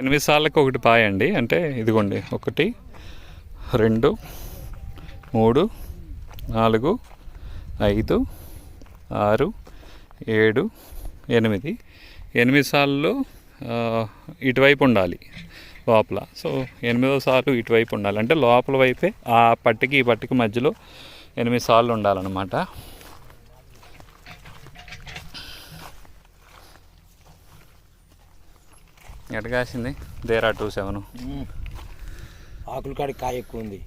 ఎనిమిది సార్లకు ఒకటి పాయ అండి అంటే ఇదిగోండి ఒకటి రెండు మూడు నాలుగు ఐదు ఆరు ఏడు ఎనిమిది. ఎనిమిది సార్లు ఇటువైపు ఉండాలి లోపల. సో ఎనిమిదో సార్లు ఇటువైపు ఉండాలి. అంటే లోపల వైపే ఆ పట్టికి ఈ పట్టికి మధ్యలో ఎనిమిది సార్లు ఉండాలన్నమాట. ఎట కాసింది? దేరా టూ సెవెన్. ఆకుల కాడి కాయ ఎక్కువ ఉంది.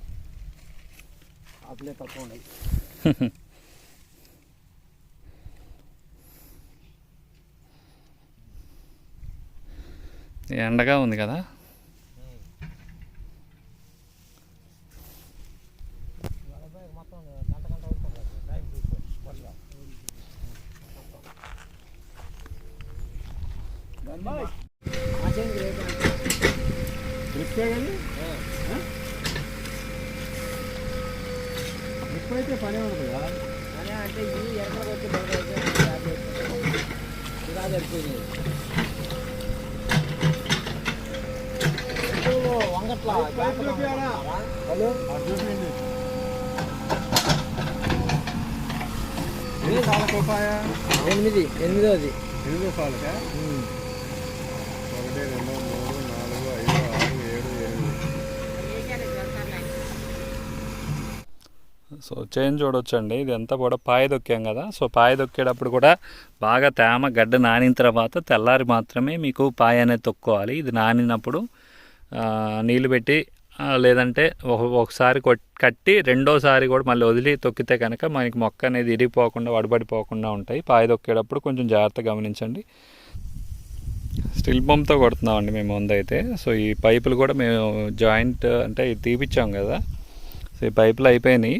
ఆకులే తక్కువ ఉన్నాయి. ఎండగా ఉంది కదా? ఇప్పుడైతే పని ఉండదు కదా? అంటే ఈ ఎండకు వచ్చి ఇలా సరిపోయింది వంగట్లా హలో? ఎనిమిది ఎనిమిదోది. ఎనిమిదో సార్లకా ఒకటి రెండు మూడు నాలుగు ఐదు ఆరు ఏడు ఎనిమిది సో చేంజ్ చూడొచ్చండి. ఇది అంతా కూడా పాయ దొక్కాం కదా. సో పాయ దొక్కేటప్పుడు కూడా బాగా తేమ గడ్డ నానిన తర్వాత తెల్లారి మాత్రమే మీకు పాయ అనేది తొక్కోవాలి. ఇది నానినప్పుడు నీళ్ళు పెట్టి లేదంటే ఒకసారి కట్టి రెండోసారి కూడా మళ్ళీ వదిలి తొక్కితే కనుక మనకి మొక్క అనేది ఇరిగిపోకుండా వడబడిపోకుండా ఉంటాయి. పాయ దొక్కేటప్పుడు కొంచెం జాగ్రత్త గమనించండి. స్టిల్ పంప్తో కొడుతున్నామండి మేము ముందైతే. సో ఈ పైపులు కూడా మేము జాయింట్ అంటే తీపిచ్చాం కదా. సో ఈ పైపులు అయిపోయినాయి.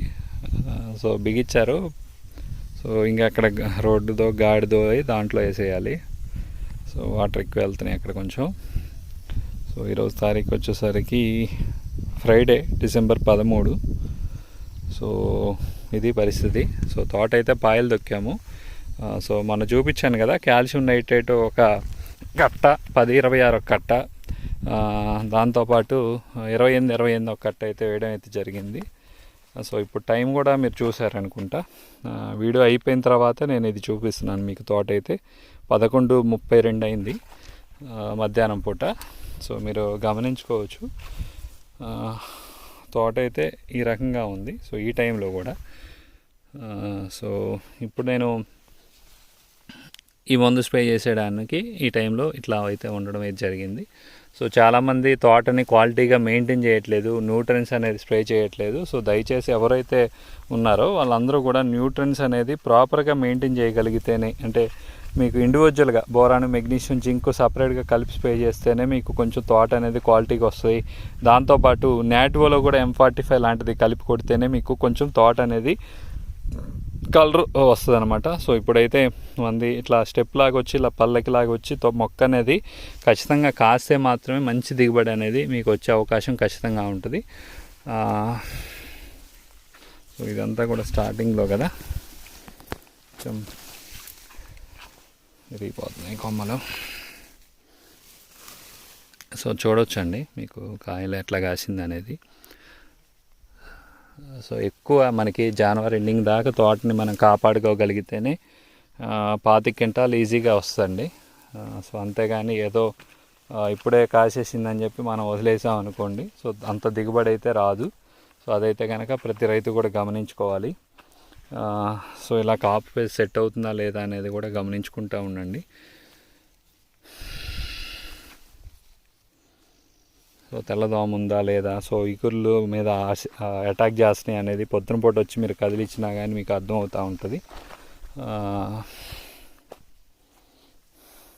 సో బిగించారు. సో ఇంకా అక్కడ రోడ్డుతో గాడిదో దాంట్లో వేసేయాలి. సో వాటర్ ఎక్కువ వెళ్తున్నాయి అక్కడ కొంచెం. సో ఈరోజు తారీఖు వచ్చేసరికి ఫ్రైడే డిసెంబర్ పదమూడు. సో ఇది పరిస్థితి. సో తోట అయితే పాయలు దొక్కాము సో మొన్న చూపించాను కదా కాల్షియం నైట్రేట్ ఒక కట్ట పది ఇరవై ఆరు ఒక కట్ట. దాంతోపాటు ఇరవై ఎనిమిది ఇరవై ఎనిమిది ఒక కట్ట అయితే వేయడం అయితే జరిగింది. సో ఇప్పుడు టైం కూడా మీరు చూసారనుకుంటా వీడియో అయిపోయిన తర్వాత నేను ఇది చూపిస్తున్నాను మీకు తోట అయితే. పదకొండు ముప్పై రెండు అయింది మధ్యాహ్నం పూట. సో మీరు గమనించుకోవచ్చు. తోట అయితే ఈ రకంగా ఉంది. సో ఈ టైంలో కూడా సో ఇప్పుడు నేను ఈ మందు స్ప్రే చేసేయడానికి ఈ టైంలో ఇట్లా అయితే ఉండడం అయితే జరిగింది. సో చాలామంది తోటని క్వాలిటీగా మెయింటైన్ చేయట్లేదు న్యూట్రన్స్ అనేది స్ప్రే చేయట్లేదు. సో దయచేసి ఎవరైతే ఉన్నారో వాళ్ళందరూ కూడా న్యూట్రన్స్ అనేది ప్రాపర్గా మెయింటైన్ చేయగలిగితేనే అంటే మీకు ఇండివిజువల్గా బోరాను మెగ్నీషియం జింక్ సపరేట్గా కలిపి స్ప్రే చేస్తేనే మీకు కొంచెం తోట అనేది క్వాలిటీగా వస్తుంది. దాంతోపాటు నాటువోలో కూడా ఎం ఫార్టీ ఫైవ్ లాంటిది కలిపి కొడితేనే మీకు కొంచెం తోట అనేది కలర్ వస్తుంది అనమాట సో ఇప్పుడైతే మంది ఇట్లా స్టెప్ లాగా వచ్చి ఇలా పల్లకి లాగా వచ్చి తో- మొక్క అనేది ఖచ్చితంగా కాస్తే మాత్రమే మంచి దిగుబడి అనేది మీకు వచ్చే అవకాశం ఖచ్చితంగా ఉంటుంది. సో ఇదంతా కూడా స్టార్టింగ్లో కదా. కొంచెం విరిగిపోతున్నాయి కొమ్మలు. సో చూడొచ్చండి మీకు కాయలు ఎట్లా కాసింది అనేది సో ఎక్కువ మనకి జనవరి ఎండింగ్ దాకా తోటని మనం కాపాడుకోగలిగితేనే పాతి పాతిక క్వింటాలు ఈజీగా వస్తుంది సో అంతేగాని ఏదో ఇప్పుడే కాసేసిందని చెప్పి మనం వదిలేసాం అనుకోండి సో అంత దిగుబడి అయితే రాదు. సో అదైతే కనుక ప్రతి రైతు కూడా గమనించుకోవాలి. సో ఇలా కాపు సెట్ అవుతుందా లేదా అనేది కూడా గమనించుకుంటూ ఉండండి. సో తెల్లదోమ ఉందా లేదా? సో ఇకుర్లు మీద అటాక్ చేస్తున్నాయి అనేది పొద్దున పూట వచ్చి మీరు కదిలిచ్చినా కానీ మీకు అర్థం అవుతూ ఉంటుంది.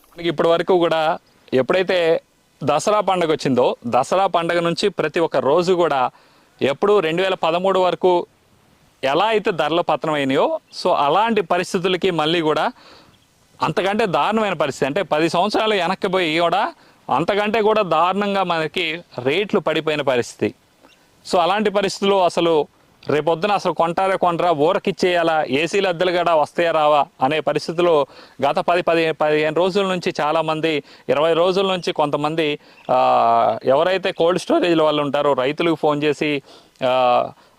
మనకి ఇప్పటి వరకు కూడా ఎప్పుడైతే దసరా పండగ వచ్చిందో దసరా పండగ నుంచి ప్రతి ఒక్క రోజు కూడా ఎప్పుడు రెండు వేల పదమూడు వరకు ఎలా అయితే ధరలు పతనమైనాయో సో అలాంటి పరిస్థితులకి మళ్ళీ కూడా అంతకంటే దారుణమైన పరిస్థితి. అంటే పది సంవత్సరాలు వెనక్కి పోయి కూడా అంతకంటే కూడా దారుణంగా మనకి రేట్లు పడిపోయిన పరిస్థితి. సో అలాంటి పరిస్థితుల్లో అసలు రేపొద్దున అసలు కొంటారా కొంటారా ఊరకిచ్చేయాలా ఏసీలు అద్దెలు కూడా వస్తాయా రావా అనే పరిస్థితిలో గత పది పది పదిహేను రోజుల నుంచి చాలామంది ఇరవై రోజుల నుంచి కొంతమంది ఎవరైతే కోల్డ్ స్టోరేజ్ల వాళ్ళు ఉంటారో రైతులకు ఫోన్ చేసి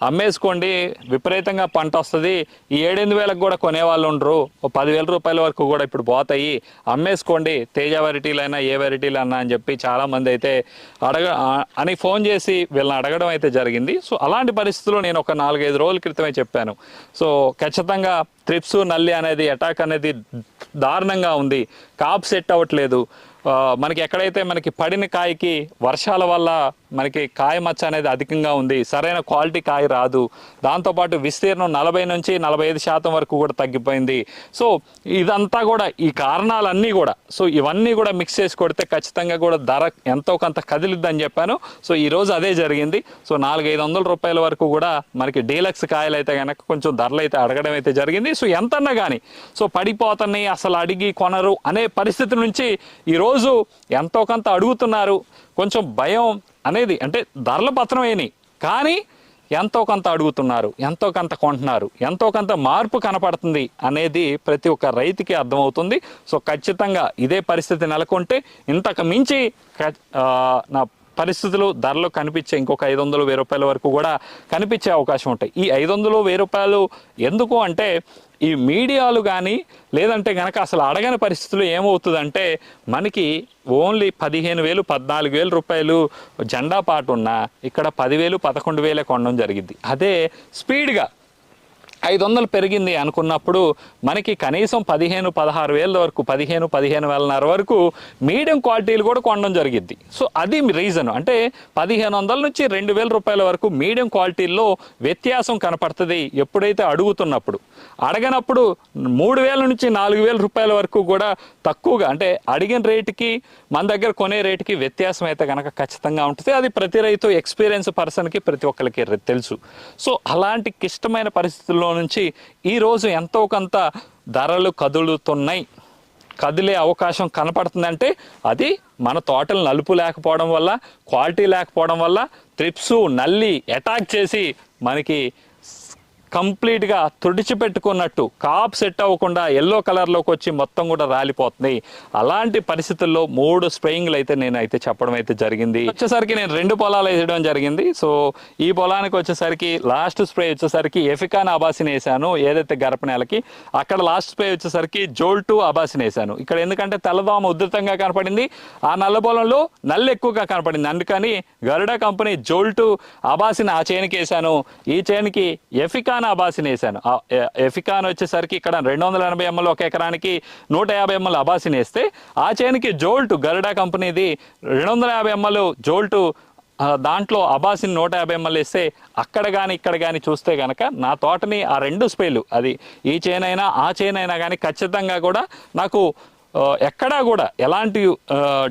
అమ్మేసుకోండి. విపరీతంగా పంట వస్తుంది. ఈ ఏడెనిమిది వేలకు కూడా కొనేవాళ్ళు ఉండరు. ఓ పదివేల రూపాయల వరకు కూడా ఇప్పుడు పోతాయి. అమ్మేసుకోండి. తేజ వెరైటీలైనా ఏ వెరైటీలైనా అని చెప్పి చాలామంది అయితే అడగ అని ఫోన్ చేసి వీళ్ళని అడగడం అయితే జరిగింది. సో అలాంటి పరిస్థితుల్లో నేను ఒక నాలుగైదు రోజుల క్రితమే చెప్పాను. సో ఖచ్చితంగా ట్రిప్స్ నల్లి అనేది అటాక్ అనేది దారుణంగా ఉంది. కాప్ సెట్ అవ్వట్లేదు. మనకి ఎక్కడైతే మనకి పడిన కాయకి వర్షాల వల్ల మనకి కాయ మచ్చ అనేది అధికంగా ఉంది సరైన క్వాలిటీ కాయ రాదు దాంతోపాటు విస్తీర్ణం నలభై నుంచి నలభై ఐదు శాతం వరకు కూడా తగ్గిపోయింది. సో ఇదంతా కూడా ఈ కారణాలన్నీ కూడా సో ఇవన్నీ కూడా మిక్స్ చేసి కొడితే ఖచ్చితంగా కూడా ధర ఎంతో కొంత కదిలిద్దని చెప్పాను. సో ఈ రోజు అదే జరిగింది. సో నాలుగైదు వందల రూపాయల వరకు కూడా మనకి డీలక్స్ కాయలు అయితే కనుక కొంచెం ధరలు అయితే అడగడం అయితే జరిగింది. సో ఎంతన్నా కానీ సో పడిపోతున్నాయి అసలు అడిగి కొనరు అనే పరిస్థితి నుంచి ఈరోజు ఎంతో కొంత అడుగుతున్నారు. కొంచెం భయం అనేది అంటే ధరల పత్రమేని కానీ ఎంతో కొంత అడుగుతున్నారు. ఎంతో కొంత కొంటున్నారు. ఎంతో కొంత మార్పు కనపడుతుంది అనేది ప్రతి ఒక్క రైతుకి అర్థమవుతుంది. సో ఖచ్చితంగా ఇదే పరిస్థితి నెలకొంటే ఇంతకు మించి నా పరిస్థితులు ధరలు కనిపించే ఇంకొక ఐదు వందలు వెయ్యి రూపాయల వరకు కూడా కనిపించే అవకాశం ఉంటాయి. ఈ ఐదు వందలు వెయ్యి రూపాయలు ఎందుకు అంటే ఈ మీడియాలు కానీ లేదంటే గనక అసలు అడగని పరిస్థితులు ఏమవుతుందంటే మనకి ఓన్లీ పదిహేను వేలు పద్నాలుగు వేలు రూపాయలు జెండా పాటు ఉన్న ఇక్కడ పదివేలు పదకొండు వేలే కొనడం జరిగింది. అదే స్పీడ్గా ఐదు వందలు పెరిగింది అనుకున్నప్పుడు మనకి కనీసం పదిహేను పదహారు వేల వరకు పదిహేను పదిహేను వేలన్నర వరకు మీడియం క్వాలిటీలు కూడా కొనడం జరిగింది సో అది రీజన్. అంటే పదిహేను వందల నుంచి రెండు వేల రూపాయల వరకు మీడియం క్వాలిటీల్లో వ్యత్యాసం కనపడుతుంది ఎప్పుడైతే అడుగుతున్నప్పుడు. అడగనప్పుడు మూడు వేల నుంచి నాలుగు వేల రూపాయల వరకు కూడా తక్కువగా అంటే అడిగిన రేటుకి మన దగ్గర కొనే రేటుకి వ్యత్యాసం అయితే కనుక ఖచ్చితంగా ఉంటుంది. అది ప్రతి రైతు ఎక్స్పీరియన్స్ పర్సన్కి ప్రతి ఒక్కరికి తెలుసు. సో అలాంటి క్లిష్టమైన పరిస్థితుల్లో నుంచి ఈరోజు ఎంతో కొంత ధరలు కదులుతున్నాయి. కదిలే అవకాశం కనపడుతుందంటే అది మన తోటలు నలుపు లేకపోవడం వల్ల క్వాలిటీ లేకపోవడం వల్ల ట్రిప్స్ నల్లి అటాక్ చేసి మనకి కంప్లీట్గా తుడిచిపెట్టుకున్నట్టు కాప్ సెట్ అవ్వకుండా ఎల్లో కలర్లోకి వచ్చి మొత్తం కూడా రాలిపోతుంది. అలాంటి పరిస్థితుల్లో మూడు స్ప్రేయింగ్లు అయితే నేను అయితే చెప్పడం అయితే జరిగింది. వచ్చేసరికి నేను రెండు పొలాలు వేయడం జరిగింది. సో ఈ పొలానికి వచ్చేసరికి లాస్ట్ స్ప్రే వచ్చేసరికి ఎఫికాన్ అబాసిన్ వేసాను ఏదైతే గరప అక్కడ లాస్ట్ స్ప్రే వచ్చేసరికి జోల్ టు అబాసిన్ వేసాను. ఇక్కడ ఎందుకంటే తెల్లదోమ ఉధృతంగా కనపడింది. ఆ నల్ల పొలంలో నల్లు ఎక్కువగా కనపడింది. అందుకని గరుడ కంపెనీ జోల్టు అబాసిన్ ఆ చేనుకి వేసాను ఈ చేనుకి ఎఫికాన్ అబాసిన్ వేసాను ఎఫికాన్ వచ్చేసరికి ఇక్కడ రెండు వందల ఎనభై ఎంఎల్ ఒక ఎకరానికి నూట యాభై ఎంఎల్ అబాసిన్ వేస్తే ఆ చేనుకి జోల్ట్ గరుడా కంపెనీది రెండు వందల యాభై ఎంఎల్ జోల్టు దాంట్లో అబాసిన్ నూట యాభై ఎంఎల్ వేస్తే అక్కడ కానీ ఇక్కడ కానీ చూస్తే కనుక నా తోటని ఆ రెండు స్పేలు అది ఈ చేనైనా ఆ చేనైనా కానీ ఖచ్చితంగా కూడా నాకు ఎక్కడా కూడా ఎలాంటి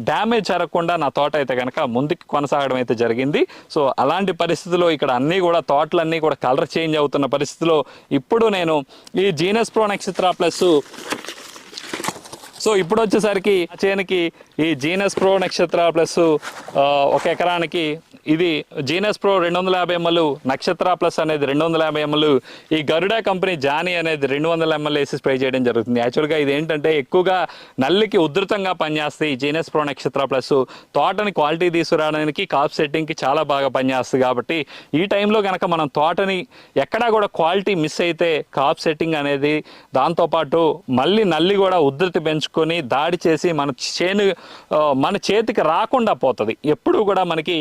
డ్యామేజ్ జరగకుండా నా తోట అయితే కనుక ముందుకు కొనసాగడం అయితే జరిగింది. సో అలాంటి పరిస్థితుల్లో ఇక్కడ అన్నీ కూడా తోటలన్నీ కూడా కలర్ చేంజ్ అవుతున్న పరిస్థితిలో ఇప్పుడు నేను ఈ Genius Pro Nakshatra Plus so ఇప్పుడు వచ్చేసరికి చేనికి ఈ జీనస్ ప్రో నక్షత్ర ప్లస్ ఒక ఎకరానికి ఇది జీనస్ ప్రో రెండు వందల యాభై ఎంఎల్ నక్షత్ర ప్లస్ అనేది రెండు వందల యాభై ఎంఎల్ ఈ గరుడా కంపెనీ జానీ అనేది రెండు వందల ఎంఎల్ వేసి స్ప్రే చేయడం జరుగుతుంది. యాక్చువల్గా ఇది ఏంటంటే ఎక్కువగా నల్లికి ఉధృతంగా పనిచేస్తాయి ఈ జీనస్ ప్రో నక్షత్ర ప్లస్. తోటని క్వాలిటీ తీసుకురావడానికి కాప్ సెట్టింగ్కి చాలా బాగా పనిచేస్తుంది కాబట్టి ఈ టైంలో కనుక మనం తోటని ఎక్కడా కూడా క్వాలిటీ మిస్ అయితే కాప్ సెట్టింగ్ అనేది దాంతోపాటు మళ్ళీ నల్లి కూడా ఉధృతి తీసుకొని దాడి చేసి మన చేను మన చేతికి రాకుండా పోతుంది. ఎప్పుడు కూడా మనకి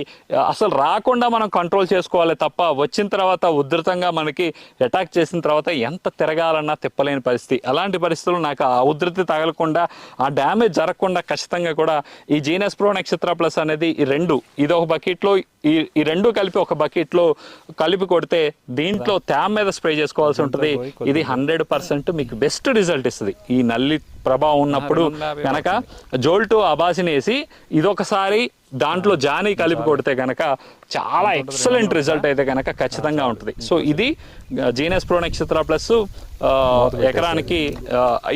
అసలు రాకుండా మనం కంట్రోల్ చేసుకోవాలి తప్ప వచ్చిన తర్వాత ఉధృతంగా మనకి అటాక్ చేసిన తర్వాత ఎంత తిరగాలన్నా తిప్పలేని పరిస్థితి. అలాంటి పరిస్థితులు నాకు ఆ ఉధృతి తగలకుండా ఆ డ్యామేజ్ జరగకుండా ఖచ్చితంగా కూడా ఈ జీనస్ ప్రో నక్షత్ర ప్లస్ అనేది ఈ రెండు ఇది ఒక బకెట్లో ఈ ఈ రెండు కలిపి ఒక బకెట్లో కలిపి కొడితే దీంట్లో తేమ మీద స్ప్రే చేసుకోవాల్సి ఉంటుంది. ఇది హండ్రెడ్ పర్సెంట్ మీకు బెస్ట్ రిజల్ట్ ఇస్తుంది. ఈ నల్లి ప్రభావం ఉన్నప్పుడు కనుక జోల్టు అబాసిన్ వేసి ఇదొకసారి దాంట్లో జానీ కలిపి కొడితే కనుక చాలా ఎక్సలెంట్ రిజల్ట్ అయితే కనుక ఖచ్చితంగా ఉంటుంది. సో ఇది జీనస్ ప్రో నక్షత్ర ప్లస్ ఎకరానికి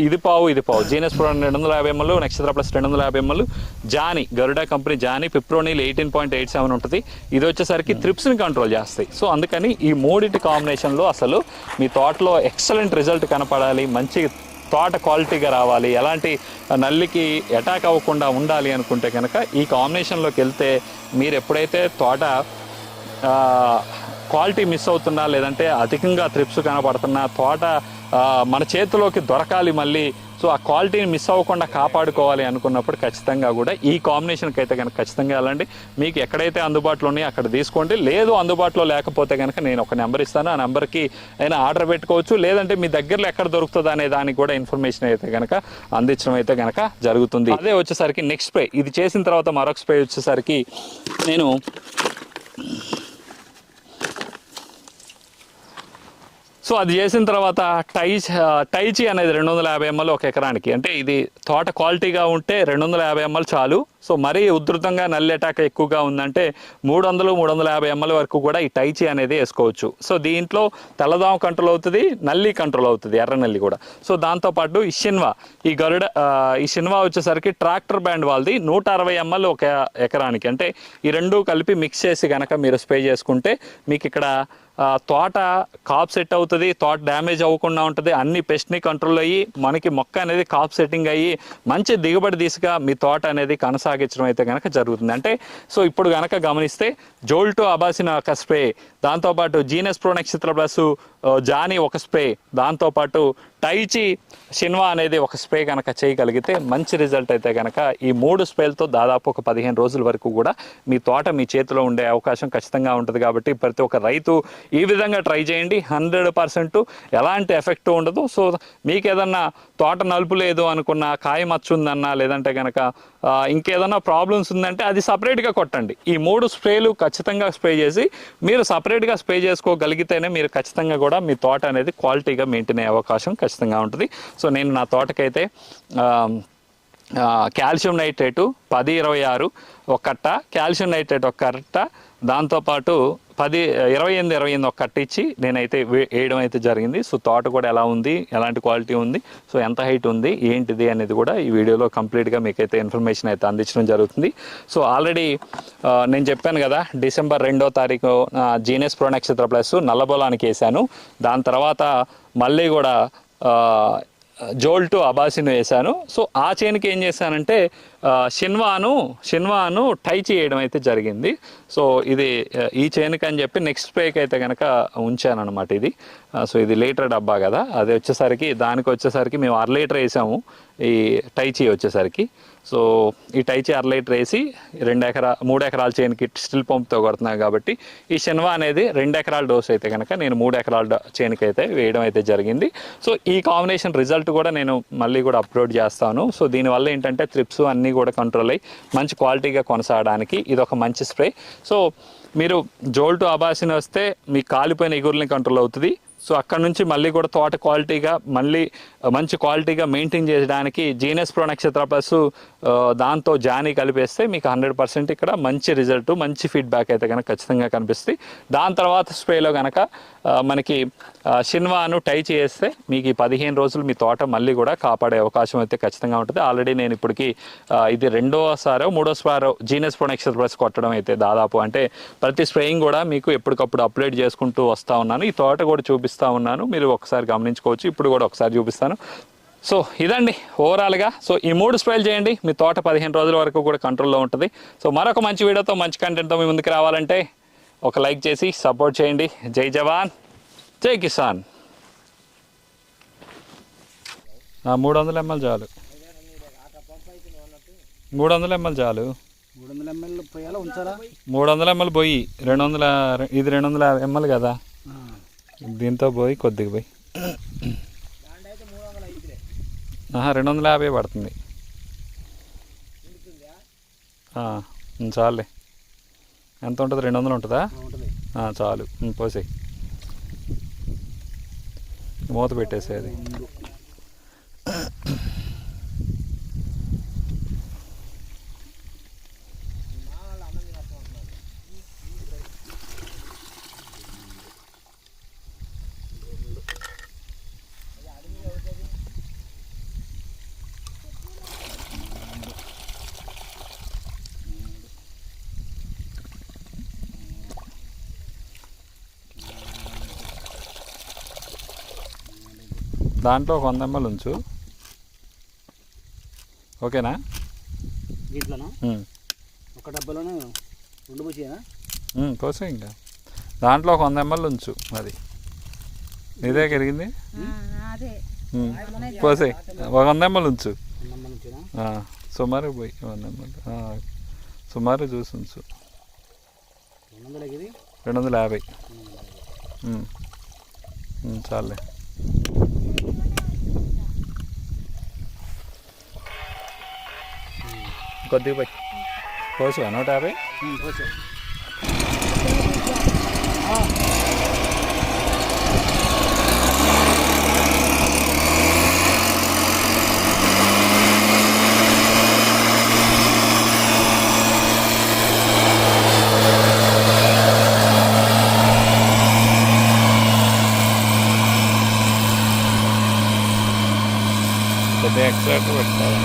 ఇది పావు ఇది పావు. జీనస్ ప్రో రెండు వందల యాభై ఎంఎల్ నక్షత్ర ప్లస్ రెండు వందల యాభై ఎంఎల్ జానీ Garuda company Johnny fipronil eighteen point eight seven ఉంటుంది. ఇది వచ్చేసరికి త్రిప్స్ని కంట్రోల్ చేస్తాయి. సో అందుకని ఈ మూడింటి కాంబినేషన్లో అసలు మీ తోటలో ఎక్సలెంట్ రిజల్ట్ కనపడాలి మంచి తోట క్వాలిటీగా రావాలి ఎలాంటి నల్లికి అటాక్ అవ్వకుండా ఉండాలి అనుకుంటే కనుక ఈ కాంబినేషన్లోకి వెళ్తే మీరు ఎప్పుడైతే తోట క్వాలిటీ మిస్ అవుతున్నా లేదంటే అధికంగా త్రిప్స్ కనపడుతున్నా తోట మన చేతిలోకి దొరకాలి మళ్ళీ సో ఆ క్వాలిటీని మిస్ అవ్వకుండా కాపాడుకోవాలి అనుకున్నప్పుడు ఖచ్చితంగా కూడా ఈ కాంబినేషన్కి అయితే కనుక ఖచ్చితంగా వెళ్ళండి. మీకు ఎక్కడైతే అందుబాటులో ఉన్నాయో అక్కడ తీసుకోండి. లేదు అందుబాటులో లేకపోతే కనుక నేను ఒక నెంబర్ ఇస్తాను. ఆ నెంబర్కి అయినా ఆర్డర్ పెట్టుకోవచ్చు. లేదంటే మీ దగ్గరలో ఎక్కడ దొరుకుతుంది అనే దానికి కూడా ఇన్ఫర్మేషన్ అయితే కనుక అందించడం అయితే కనుక జరుగుతుంది. అదే వచ్చేసరికి నెక్స్ట్ స్ప్రే ఇది చేసిన తర్వాత మరొక స్ప్రే వచ్చేసరికి నేను సో అది చేసిన తర్వాత టై టైచి అనేది రెండు వందల యాభై ఎంఎల్ ఒక ఎకరానికి. అంటే ఇది తోట క్వాలిటీగా ఉంటే రెండు వందల యాభై ఎంఎల్ చాలు. సో మరీ ఉధృతంగా నల్లి అటాక్ ఎక్కువగా ఉందంటే మూడు వందలు మూడు వందల యాభై ఎంఎల్ వరకు కూడా ఈ టైచి అనేది వేసుకోవచ్చు. సో దీంట్లో తెల్లదాం కంట్రోల్ అవుతుంది నల్లి కంట్రోల్ అవుతుంది ఎర్ర నల్లి కూడా. సో దాంతోపాటు ఈ షిన్వా ఈ గరుడ ఈ షిన్వా వచ్చేసరికి ట్రాక్టర్ బ్యాండ్ వాళ్ళది నూట అరవై ఎంఎల్ ఒక ఎకరానికి. అంటే ఈ రెండు కలిపి మిక్స్ చేసి కనుక మీరు స్ప్రే చేసుకుంటే మీకు ఇక్కడ తోట కాప్ సెట్ అవుతుంది తోట డ్యామేజ్ అవ్వకుండా ఉంటుంది అన్ని పెస్ట్ని కంట్రోల్ అయ్యి మనకి మొక్క అనేది కాప్ సెట్టింగ్ అయ్యి మంచి దిగుబడి దిశగా మీ తోట అనేది కొనసాగించడం అయితే కనుక జరుగుతుంది. అంటే సో ఇప్పుడు కనుక గమనిస్తే జోల్టో అబాసిన ఒక స్ప్రే దాంతోపాటు జీనస్ ప్రో నక్షత్ర ప్లస్ జానీ ఒక స్ప్రే దాంతోపాటు టైచి షిన్వా అనేది ఒక స్ప్రే కనుక చేయగలిగితే మంచి రిజల్ట్ అయితే కనుక ఈ మూడు స్ప్రేలతో దాదాపు ఒక పదిహేను రోజుల వరకు కూడా మీ తోట మీ చేతిలో ఉండే అవకాశం ఖచ్చితంగా ఉంటుంది కాబట్టి ప్రతి ఒక్క రైతు ఈ విధంగా ట్రై చేయండి. హండ్రెడ్ పర్సెంట్ ఎలాంటి ఎఫెక్ట్ ఉండదు. సో మీకు ఏదన్నా తోట నలుపు లేదు అనుకున్న కాయ మచ్చ ఉందన్నా లేదంటే కనుక ఇంకేదన్నా ప్రాబ్లమ్స్ ఉందంటే అది సపరేట్గా కొట్టండి. ఈ మూడు స్ప్రేలు ఖచ్చితంగా స్ప్రే చేసి మీరు సపరేట్గా స్ప్రే చేసుకోగలిగితేనే మీరు ఖచ్చితంగా కూడా మీ తోట అనేది క్వాలిటీగా మెయింటైన్ అయ్యే అవకాశం ఖచ్చితంగా ఉంటుంది. సో నేను నా తోటకైతే కాల్షియం నైట్రేటు పది ఇరవై ఆరు ఒక కట్ట కాల్షియం నైట్రేట్ ఒక కట్ట దాంతోపాటు పది ఇరవై ఎనిమిది ఇరవై ఎనిమిది ఒక కట్ట ఇచ్చి నేనైతే వే- వేయడం అయితే జరిగింది. సో తోట కూడా ఎలా ఉంది ఎలాంటి క్వాలిటీ ఉంది సో ఎంత హైట్ ఉంది ఏంటిది అనేది కూడా ఈ వీడియోలో కంప్లీట్గా మీకైతే ఇన్ఫర్మేషన్ అయితే అందించడం జరుగుతుంది. సో ఆల్రెడీ నేను చెప్పాను కదా డిసెంబర్ రెండో తారీఖు జీనియస్ ప్రో నక్షత్ర ప్లస్ నల్లబొలానికి వేసాను. దాని తర్వాత మళ్ళీ కూడా జోల్ టు అబాసిన్ వేశాను. సో ఆ చేనుకి ఏం చేశానంటే షిన్వాను షిన్వాను టై చేయడం అయితే జరిగింది. సో ఇది ఈ చైన్కి అని చెప్పి నెక్స్ట్ స్ప్రేకి అయితే కనుక ఉంచాను అనమాట ఇది సో ఇది లీటర్ డబ్బా కదా. అది వచ్చేసరికి దానికి వచ్చేసరికి మేము అర లీటర్ వేసాము ఈ టైచీ వచ్చేసరికి. సో ఈ టైచి అర్లైట్ వేసి రెండు ఎకరా మూడు ఎకరాల చేనుకి స్టిల్ పంప్తో కొడుతున్నాను కాబట్టి ఈ శనివా అనేది రెండు ఎకరాల డోస్ అయితే కనుక నేను మూడు ఎకరాల డ- అయితే వేయడం అయితే జరిగింది. సో ఈ కాంబినేషన్ రిజల్ట్ కూడా నేను మళ్ళీ కూడా అప్లోడ్ చేస్తాను. సో దీనివల్ల ఏంటంటే త్రిప్స్ అన్నీ కూడా కంట్రోల్ అయ్యి మంచి క్వాలిటీగా కొనసాగడానికి ఇది ఒక మంచి స్ప్రే. సో మీరు జోల్ టు అబాసిన్ వస్తే మీ కాలిపోయిన ఎగురుని కంట్రోల్ అవుతుంది. సో అక్కడ నుంచి మళ్ళీ కూడా తోట క్వాలిటీగా మళ్ళీ మంచి క్వాలిటీగా మెయింటైన్ చేయడానికి జీనస్ ప్రో నక్షత్ర ప్లస్ దాంతో జానీ కలిపేస్తే మీకు హండ్రెడ్ పర్సెంట్ ఇక్కడ మంచి రిజల్ట్ మంచి ఫీడ్బ్యాక్ అయితే కనుక ఖచ్చితంగా కనిపిస్తుంది. దాని తర్వాత స్ప్రేలో కనుక మనకి షిన్వాను టై చేస్తే మీకు ఈ పదిహేను రోజులు మీ తోట మళ్ళీ కూడా కాపాడే అవకాశం అయితే ఖచ్చితంగా ఉంటుంది. ఆల్రెడీ నేను ఇప్పటికి ఇది రెండోసారో మూడోసారో జీనస్ ప్రో నక్షత్ర ప్లస్ కొట్టడం అయితే దాదాపు అంటే ప్రతి స్ప్రేయింగ్ కూడా మీకు ఎప్పటికప్పుడు అప్డేట్ చేసుకుంటూ వస్తూ ఉన్నాను. ఈ తోట కూడా చూపిస్తూ ఉన్నాను. మీరు ఒకసారి గమనించుకోవచ్చు. ఇప్పుడు కూడా ఒకసారి చూపిస్తాను. సో ఇదండి ఓవరాల్గా. సో ఈ మూడు స్ప్రేలు చేయండి. మీ తోట పదిహేను రోజుల వరకు కూడా కంట్రోల్లో ఉంటుంది. సో మరొక మంచి వీడియోతో మంచి కంటెంట్తో మీ ముందుకు రావాలంటే ఒక లైక్ చేసి సపోర్ట్ చేయండి. జై జవాన్. జై కిసాన్. మూడు వందల ఎంఎల్ చాలు. మూడు వందల ఎంఎల్ చాలు. మూడు వందల ఎంఎల్ పోయాలో ఉంచారా మూడు వందల ఎంఎల్ పోయి రెండు వందల ఇది రెండు వందల ఎంఎల్ కదా. దీంతో పోయి కొద్దిగా పోయి. రెండు వందల యాభై పడుతుంది. చాలే చాలులే. ఎంత ఉంటుంది? రెండు వందలు ఉంటుందా చాలు. ఉమ్, పోసేయి. మూత పెట్టేసేది దాంట్లో ఒక వంద ఎంఎల్ ఉంచు. ఓకేనా? దీంట్లోనా. ఒక డబ్బాలోనే రెండు పోసే ఇంకా. దాంట్లో ఒక వంద ఎంఎల్ ఉంచు అది. ఇదే. కరిగింది పోసే. ఒక వంద ఎంఎల్ ఉంచు. సుమారు పోయి వంద ఎంఎల్. ఆ, సుమారు చూసి ఉంచు. రెండు వందల యాభై. చాలే. కొద్దిగా పోయి పోసివా నూట యాభై ఉమ్, పోసే కొద్దిగా ఎక్స్ట్రా పెట్టాలి